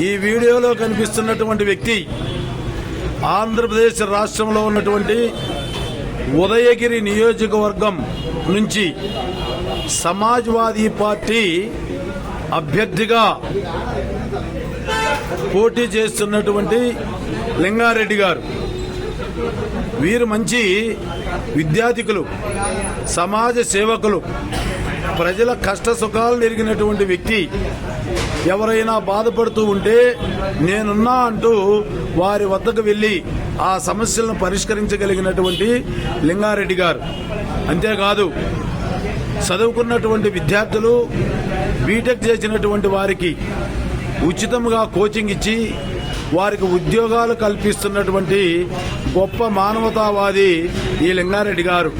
ఈ వీడియోలో కనిపిస్తున్నటువంటి వ్యక్తి ఆంధ్రప్రదేశ్ రాష్ట్రంలో ఉన్నటువంటి ఉదయగిరి నియోజకవర్గం నుంచి సమాజ్వాదీ పార్టీ అభ్యర్థిగా పోటీ చేస్తున్నటువంటి లింగారెడ్డి గారు. వీరు మంచి విద్యార్థికులు సమాజ సేవకులు ప్రజల కష్ట సుఖాలు నెరిగినటువంటి వ్యక్తి. ఎవరైనా బాధపడుతూ ఉంటే నేనున్నా అంటూ వారి వద్దకు వెళ్ళి ఆ సమస్యలను పరిష్కరించగలిగినటువంటి లింగారెడ్డి గారు. అంతేకాదు చదువుకున్నటువంటి విద్యార్థులు బీటెక్ చేసినటువంటి వారికి ఉచితంగా కోచింగ్ ఇచ్చి వారికి ఉద్యోగాలు కల్పిస్తున్నటువంటి గొప్ప మానవతావాది ఈ లింగారెడ్డి గారు.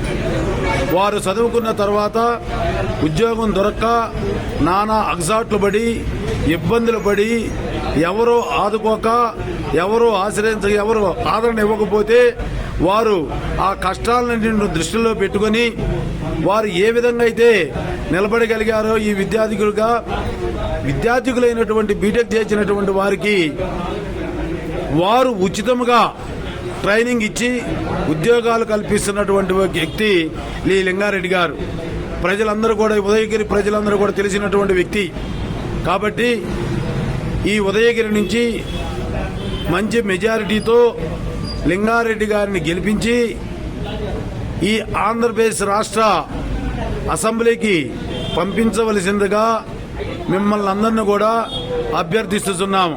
వారు చదువుకున్న తర్వాత ఉద్యోగం దొరక్క నానా అగ్జాట్లు పడి ఇబ్బందులు పడి ఎవరో ఆదుకోక ఎవరో ఆశ్రయించ ఎవరు ఆదరణ ఇవ్వకపోతే వారు ఆ కష్టాలను దృష్టిలో పెట్టుకొని వారు ఏ విధంగా అయితే నిలబడగలిగారో ఈ విద్యార్థికులుగా విద్యార్థికులైనటువంటి బీటెక్ చేసినటువంటి వారికి వారు ఉచితముగా ట్రైనింగ్ ఇచ్చి ఉద్యోగాలు కల్పిస్తున్నటువంటి వ్యక్తి లీ లింగారెడ్డి గారు. ప్రజలందరూ కూడా ఉదయగిరి ప్రజలందరూ కూడా తెలిసినటువంటి వ్యక్తి. కాబట్టి ఈ ఉదయగిరి నుంచి మంచి మెజారిటీతో లింగారెడ్డి గారిని గెలిపించి ఈ ఆంధ్రప్రదేశ్ రాష్ట్ర అసెంబ్లీకి పంపించవలసిందిగా మిమ్మల్ని అందరిని కూడా అభ్యర్థిస్తున్నాము.